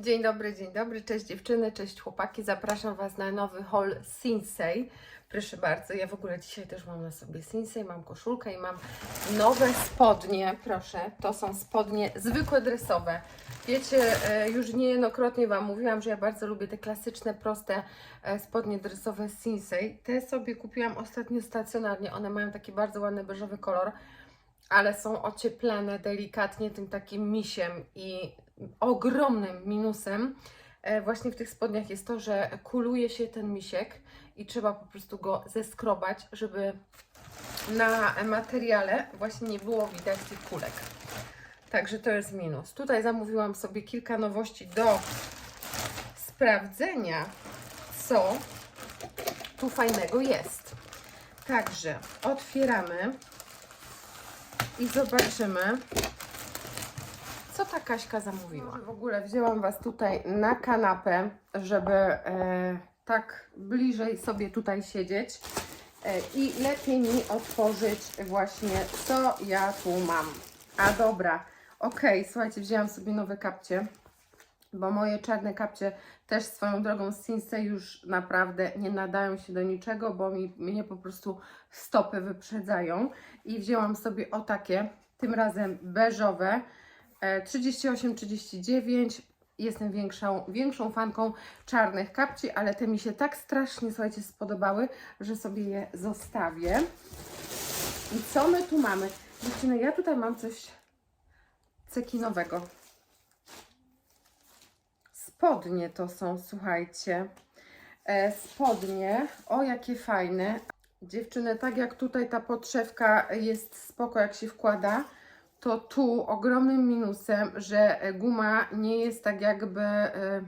Dzień dobry, dzień dobry, cześć dziewczyny, cześć chłopaki. Zapraszam Was na nowy haul Sinsei. Proszę bardzo, ja w ogóle dzisiaj też mam na sobie Sinsei, mam koszulkę i mam nowe spodnie. Proszę, to są spodnie zwykłe dresowe. Wiecie, e, już niejednokrotnie Wam mówiłam, że ja bardzo lubię te klasyczne, proste e, spodnie dresowe Sinsei. Te sobie kupiłam ostatnio stacjonarnie. One mają taki bardzo ładny beżowy kolor ale są ocieplane delikatnie tym takim misiem i ogromnym minusem e, właśnie w tych spodniach jest to, że kuluje się ten misiek i trzeba po prostu go zeskrobać, żeby na materiale właśnie nie było widać tych kulek. Także to jest minus. Tutaj zamówiłam sobie kilka nowości do sprawdzenia, co tu fajnego jest. Także otwieramy i zobaczymy, co ta Kaśka zamówiła. W ogóle wzięłam Was tutaj na kanapę, żeby e, tak bliżej sobie tutaj siedzieć e, i lepiej mi otworzyć właśnie, co ja tu mam. A dobra, okej, słuchajcie, wzięłam sobie nowe kapcie, bo moje czarne kapcie też swoją drogą z Sinsei już naprawdę nie nadają się do niczego, bo mi, mnie po prostu stopy wyprzedzają. I wzięłam sobie o takie, tym razem beżowe, 38-39. Jestem większą, większą fanką czarnych kapci, ale te mi się tak strasznie, słuchajcie, spodobały, że sobie je zostawię. I co my tu mamy? Dziewczyny, ja tutaj mam coś cekinowego. Spodnie to są, słuchajcie. E, spodnie, o jakie fajne. Dziewczyny, tak jak tutaj ta podszewka jest spoko, jak się wkłada, to tu ogromnym minusem, że guma nie jest tak jakby, e,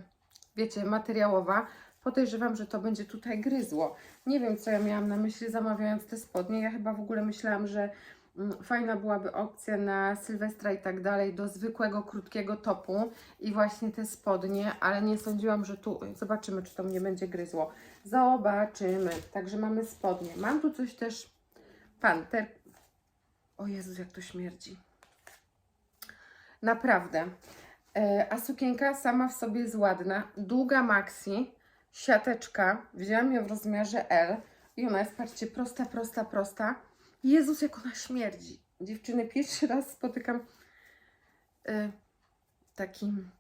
wiecie, materiałowa. Podejrzewam, że to będzie tutaj gryzło. Nie wiem, co ja miałam na myśli zamawiając te spodnie. Ja chyba w ogóle myślałam, że mm, fajna byłaby opcja na Sylwestra i tak dalej do zwykłego, krótkiego topu i właśnie te spodnie, ale nie sądziłam, że tu, zobaczymy, czy to mnie będzie gryzło. Zobaczymy. Także mamy spodnie. Mam tu coś też, panter. O Jezus, jak to śmierdzi. Naprawdę. E, a sukienka sama w sobie jest ładna. Długa maxi, siateczka. Wzięłam ją w rozmiarze L i ona jest, patrzcie, prosta, prosta, prosta. Jezus, jak ona śmierdzi. Dziewczyny, pierwszy raz spotykam e, takim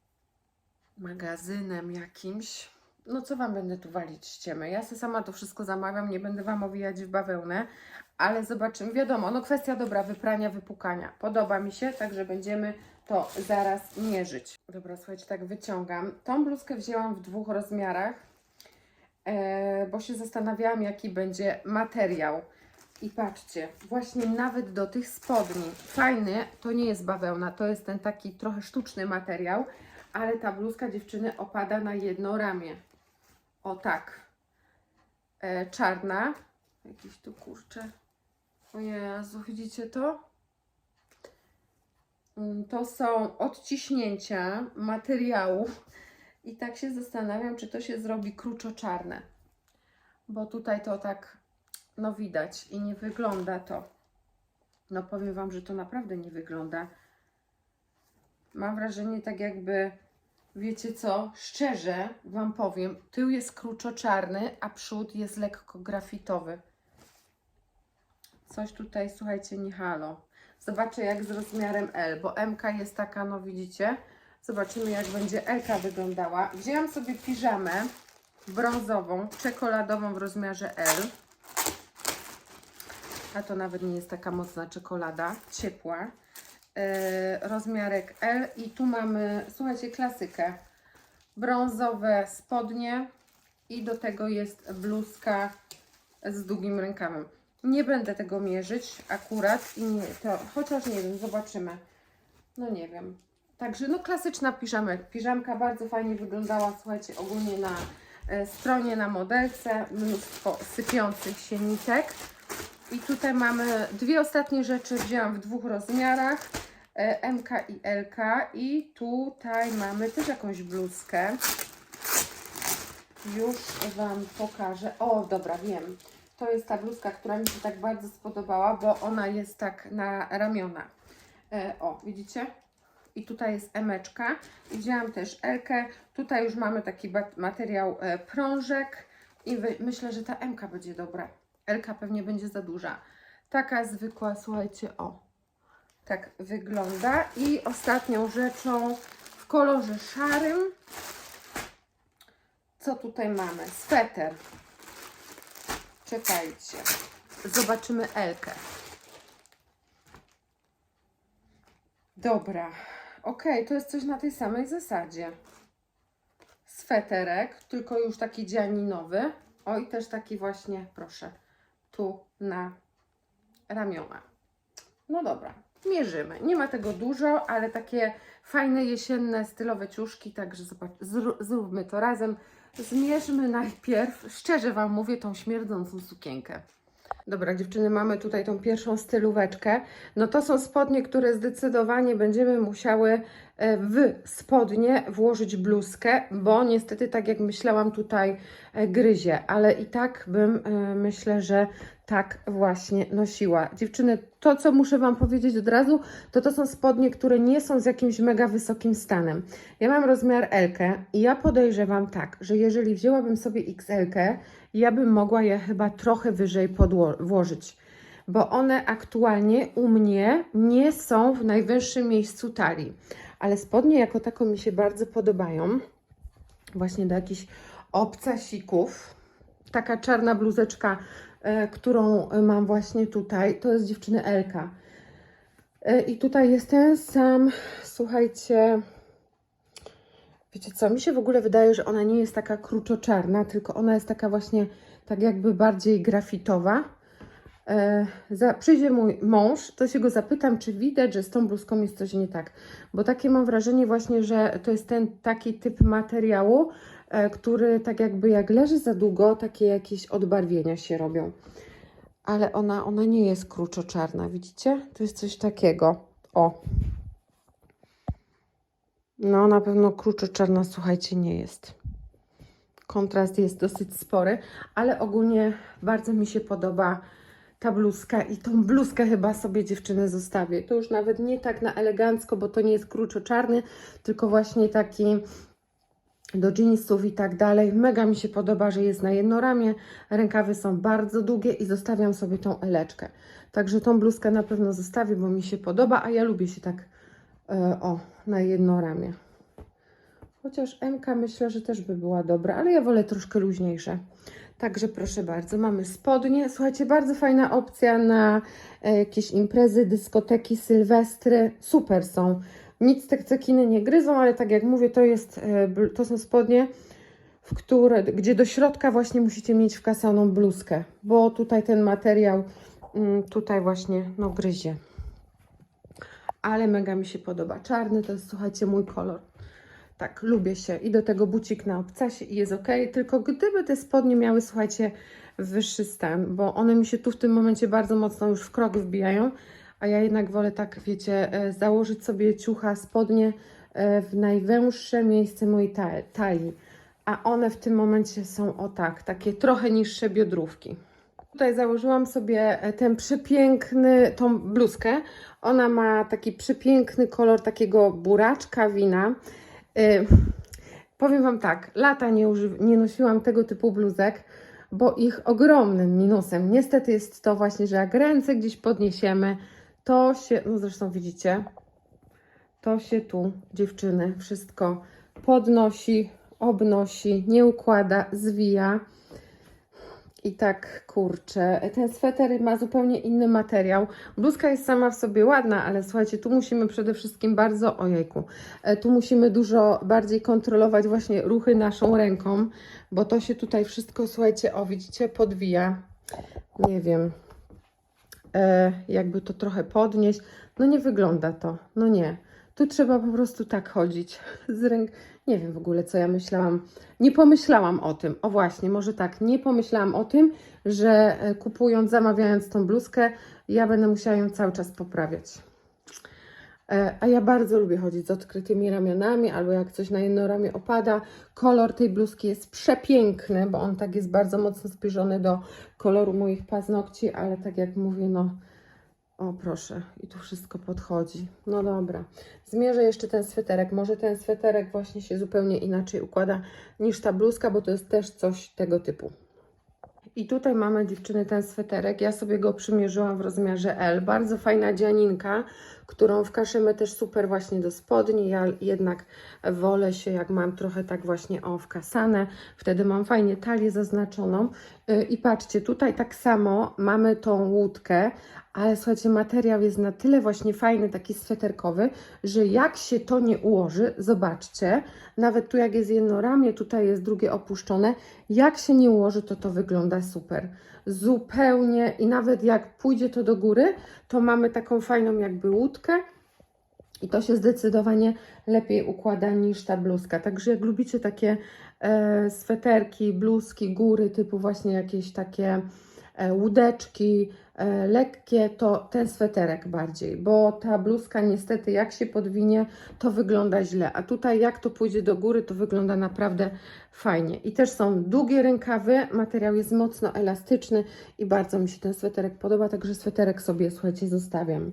magazynem jakimś. No co Wam będę tu walić ściemy? Ja sobie sama to wszystko zamawiam, nie będę Wam owijać w bawełnę, ale zobaczymy. Wiadomo, no kwestia dobra, wyprania, wypukania. Podoba mi się, także będziemy to zaraz mierzyć. Dobra, słuchajcie, tak wyciągam. Tą bluzkę wzięłam w dwóch rozmiarach, e, bo się zastanawiałam, jaki będzie materiał. I patrzcie, właśnie nawet do tych spodni, fajny, to nie jest bawełna, to jest ten taki trochę sztuczny materiał, ale ta bluzka dziewczyny opada na jedno ramię. O tak. E, czarna. Jakiś tu kurczę. O Jezu, widzicie to? Mm, To są odciśnięcia materiału. I tak się zastanawiam, czy to się zrobi kruczo-czarne. Bo tutaj to tak, no widać i nie wygląda to. No powiem Wam, że to naprawdę nie wygląda. Mam wrażenie tak jakby, wiecie co, szczerze Wam powiem, tył jest kruczo-czarny, a przód jest lekko grafitowy. Coś tutaj, słuchajcie, nie halo. Zobaczę jak z rozmiarem L, bo MK jest taka, no widzicie. Zobaczymy jak będzie LK wyglądała. Wzięłam sobie piżamę brązową, czekoladową w rozmiarze L. A to nawet nie jest taka mocna czekolada, ciepła. Yy, rozmiarek L i tu mamy, słuchajcie, klasykę. Brązowe spodnie i do tego jest bluzka z długim rękawem. Nie będę tego mierzyć akurat i nie, to, chociaż nie wiem, zobaczymy. No nie wiem. Także no klasyczna piżamek. Piżamka bardzo fajnie wyglądała, słuchajcie, ogólnie na e, stronie, na modelce. Mnóstwo sypiących się nitek. I tutaj mamy dwie ostatnie rzeczy, wzięłam w dwóch rozmiarach. e, MK i LK. I tutaj mamy też jakąś bluzkę. Już Wam pokażę. O, dobra, wiem. To jest ta bluzka, która mi się tak bardzo spodobała, bo ona jest tak na ramiona. E, o, widzicie? i tutaj jest emeczka. I wzięłam też Elkę. Tutaj już mamy taki materiał e, prążek i myślę, że ta Mka będzie dobra. Elka pewnie będzie za duża. Taka zwykła, słuchajcie, o. Tak wygląda. I ostatnią rzeczą w kolorze szarym. Co tutaj mamy? Sweter. Czekajcie. Zobaczymy Elkę. Dobra. Okej, to jest coś na tej samej zasadzie. Sweterek, tylko już taki dzianinowy. O i też taki właśnie, proszę, tu na ramiona. No dobra, mierzymy. Nie ma tego dużo, ale takie fajne jesienne, stylowe ciuszki, także zobacz, zró- zróbmy to razem. Zmierzmy najpierw, szczerze Wam mówię, tą śmierdzącą sukienkę. Dobra, dziewczyny, mamy tutaj tą pierwszą stylóweczkę. No to są spodnie, które zdecydowanie będziemy musiały w spodnie włożyć bluzkę, bo niestety, tak jak myślałam, tutaj e, gryzie, ale i tak bym, e, myślę, że tak właśnie nosiła. Dziewczyny, to co muszę Wam powiedzieć od razu, to to są spodnie, które nie są z jakimś mega wysokim stanem. Ja mam rozmiar L i ja podejrzewam tak, że jeżeli wzięłabym sobie XL, ja bym mogła je chyba trochę wyżej włożyć, bo one aktualnie u mnie nie są w najwyższym miejscu talii, ale spodnie jako tako mi się bardzo podobają, właśnie do jakichś obcasików. Taka czarna bluzeczka, e, którą mam właśnie tutaj, to jest dziewczyny Elka. E, I tutaj jest ten sam, słuchajcie, Wiecie co, mi się w ogóle wydaje, że ona nie jest taka kruczoczarna, tylko ona jest taka właśnie tak jakby bardziej grafitowa. E, za, przyjdzie mój mąż, to się go zapytam, czy widać, że z tą bluzką jest coś nie tak. Bo takie mam wrażenie właśnie, że to jest ten taki typ materiału, e, który tak jakby jak leży za długo, takie jakieś odbarwienia się robią. Ale ona, ona nie jest kruczoczarna, widzicie? To jest coś takiego. O, no, na pewno kruczo-czarna, słuchajcie, nie jest. Kontrast jest dosyć spory, ale ogólnie bardzo mi się podoba ta bluzka i tą bluzkę chyba sobie dziewczyny zostawię. To już nawet nie tak na elegancko, bo to nie jest kruczo-czarny, tylko właśnie taki do jeansów i tak dalej. Mega mi się podoba, że jest na jedno ramię. Rękawy są bardzo długie i zostawiam sobie tą eleczkę. Także tą bluzkę na pewno zostawię, bo mi się podoba, a ja lubię się tak e, o, na jedno ramię. Chociaż MK myślę, że też by była dobra, ale ja wolę troszkę luźniejsze. Także proszę bardzo, mamy spodnie. Słuchajcie, bardzo fajna opcja na e, jakieś imprezy, dyskoteki, sylwestry. Super są. Nic te cekiny nie gryzą, ale tak jak mówię, to, jest, e, to są spodnie, w które, gdzie do środka właśnie musicie mieć wkasaną bluzkę, bo tutaj ten materiał mm, tutaj właśnie no gryzie ale mega mi się podoba. Czarny to jest, słuchajcie, mój kolor. Tak, lubię się. I do tego bucik na obcasie i jest ok. Tylko gdyby te spodnie miały, słuchajcie, wyższy stan, bo one mi się tu w tym momencie bardzo mocno już w krok wbijają, a ja jednak wolę tak, wiecie, e, założyć sobie ciucha, spodnie e, w najwęższe miejsce mojej ta- talii. A one w tym momencie są o tak, takie trochę niższe biodrówki. Tutaj założyłam sobie e, ten przepiękny, tą bluzkę. Ona ma taki przepiękny kolor takiego buraczka wina. Y, powiem Wam tak, lata nie, nie nosiłam tego typu bluzek, bo ich ogromnym minusem niestety jest to właśnie, że jak ręce gdzieś podniesiemy, to się, no zresztą widzicie, to się tu dziewczyny wszystko podnosi, obnosi, nie układa, zwija. I tak kurczę, ten sweter ma zupełnie inny materiał. Bluzka jest sama w sobie ładna, ale słuchajcie, tu musimy przede wszystkim bardzo, ojejku, e, tu musimy dużo bardziej kontrolować właśnie ruchy naszą ręką, bo to się tutaj wszystko, słuchajcie, o widzicie, podwija. Nie wiem, e, jakby to trochę podnieść. No nie wygląda to, no nie. Tu trzeba po prostu tak chodzić z ręk. Nie wiem w ogóle, co ja myślałam. Nie pomyślałam o tym. O właśnie, może tak, nie pomyślałam o tym, że e, kupując, zamawiając tą bluzkę, ja będę musiała ją cały czas poprawiać. E, A ja bardzo lubię chodzić z odkrytymi ramionami, albo jak coś na jedno ramię opada. Kolor tej bluzki jest przepiękny, bo on tak jest bardzo mocno zbliżony do koloru moich paznokci, ale tak jak mówię, no O, proszę, i tu wszystko podchodzi. No dobra. Zmierzę jeszcze ten sweterek. Może ten sweterek właśnie się zupełnie inaczej układa niż ta bluzka, bo to jest też coś tego typu. I tutaj mamy dziewczyny ten sweterek. Ja sobie go przymierzyłam w rozmiarze L. Bardzo fajna dzianinka, którą wkaszymy też super właśnie do spodni. Ja jednak wolę się, jak mam trochę tak właśnie o wkasane. Wtedy mam fajnie talię zaznaczoną. Yy, I patrzcie, tutaj tak samo mamy tą łódkę, ale słuchajcie, materiał jest na tyle właśnie fajny, taki sweterkowy, że jak się to nie ułoży, zobaczcie, nawet tu jak jest jedno ramię, tutaj jest drugie opuszczone, jak się nie ułoży, to to wygląda super. Zupełnie i nawet jak pójdzie to do góry, to mamy taką fajną jakby łódkę i to się zdecydowanie lepiej układa niż ta bluzka. Także jak lubicie takie e, sweterki, bluzki, góry, typu właśnie jakieś takie e, łódeczki, lekkie, to ten sweterek bardziej, bo ta bluzka niestety jak się podwinie, to wygląda źle, a tutaj jak to pójdzie do góry, to wygląda naprawdę fajnie. I też są długie rękawy, materiał jest mocno elastyczny i bardzo mi się ten sweterek podoba, także sweterek sobie, słuchajcie, zostawiam.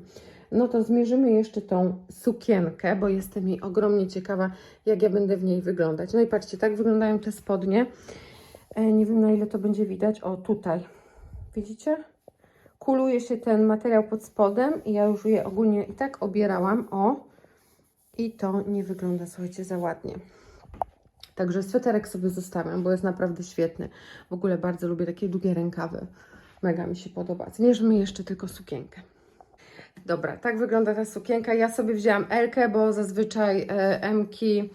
No to zmierzymy jeszcze tą sukienkę, bo jestem jej ogromnie ciekawa, jak ja będę w niej wyglądać. No i patrzcie, tak wyglądają te spodnie. E, Nie wiem, na ile to będzie widać. O, tutaj. Widzicie? Kuluje się ten materiał pod spodem i ja już je ogólnie i tak obierałam. O, i to nie wygląda, słuchajcie, za ładnie. Także sweterek sobie zostawiam, bo jest naprawdę świetny. W ogóle bardzo lubię takie długie rękawy. Mega mi się podoba. Zmierzmy jeszcze tylko sukienkę. Dobra, tak wygląda ta sukienka. Ja sobie wzięłam Elkę, bo zazwyczaj e, Mki,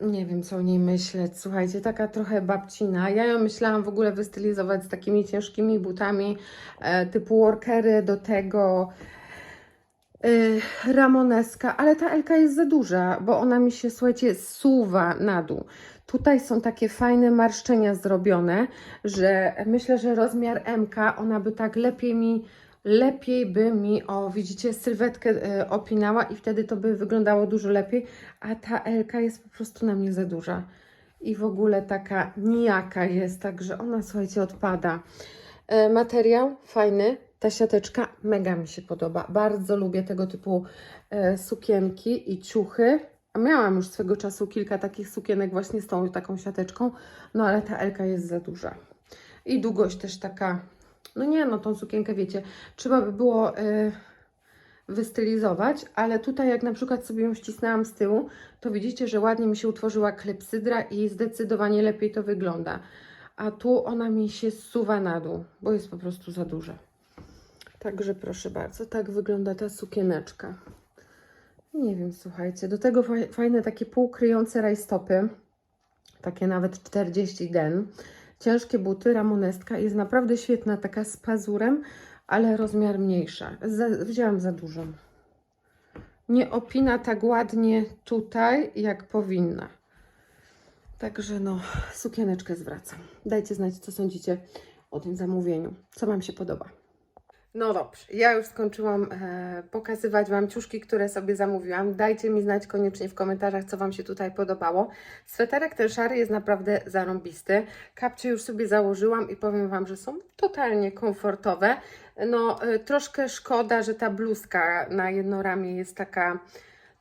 nie wiem co o niej myśleć, słuchajcie, taka trochę babcina. Ja ją myślałam w ogóle wystylizować z takimi ciężkimi butami e, typu workery, do tego e, ramoneska, ale ta Elka jest za duża, bo ona mi się, słuchajcie, suwa na dół. Tutaj są takie fajne marszczenia zrobione, że myślę, że rozmiar MK, ona by tak lepiej mi lepiej by mi, o widzicie, sylwetkę e, opinała i wtedy to by wyglądało dużo lepiej, a ta Elka jest po prostu na mnie za duża i w ogóle taka nijaka jest, także ona, słuchajcie, odpada. E, materiał fajny, ta siateczka mega mi się podoba, bardzo lubię tego typu e, sukienki i ciuchy. Miałam już swego czasu kilka takich sukienek właśnie z tą taką siateczką, no ale ta Elka jest za duża. I długość też taka no nie, no tą sukienkę wiecie, trzeba by było y, wystylizować, ale tutaj jak na przykład sobie ją ścisnęłam z tyłu, to widzicie, że ładnie mi się utworzyła klepsydra i zdecydowanie lepiej to wygląda. A tu ona mi się zsuwa na dół, bo jest po prostu za duża. Także proszę bardzo, tak wygląda ta sukieneczka. Nie wiem, słuchajcie, do tego faj- fajne takie półkryjące rajstopy, takie nawet 40 den. Ciężkie buty, ramonestka jest naprawdę świetna, taka z pazurem, ale rozmiar mniejsza. Za, wzięłam za dużą. Nie opina tak ładnie tutaj, jak powinna. Także no, sukieneczkę zwracam. Dajcie znać, co sądzicie o tym zamówieniu. Co Wam się podoba. No dobrze, ja już skończyłam e, pokazywać Wam ciuszki, które sobie zamówiłam. Dajcie mi znać koniecznie w komentarzach, co Wam się tutaj podobało. Sweterek ten szary jest naprawdę zarąbisty. Kapcie już sobie założyłam i powiem Wam, że są totalnie komfortowe. No e, troszkę szkoda, że ta bluzka na jedno ramię jest taka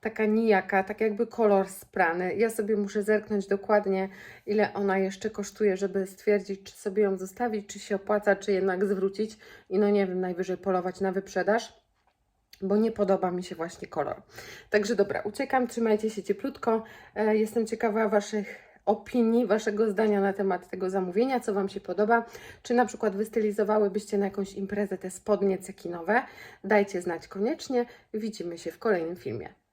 taka nijaka, tak jakby kolor sprany. Ja sobie muszę zerknąć dokładnie, ile ona jeszcze kosztuje, żeby stwierdzić, czy sobie ją zostawić, czy się opłaca, czy jednak zwrócić i no nie wiem, najwyżej polować na wyprzedaż, bo nie podoba mi się właśnie kolor. Także dobra, uciekam, trzymajcie się cieplutko. E, Jestem ciekawa Waszych opinii, Waszego zdania na temat tego zamówienia, co Wam się podoba. Czy na przykład wystylizowałybyście na jakąś imprezę te spodnie cekinowe? Dajcie znać koniecznie. Widzimy się w kolejnym filmie.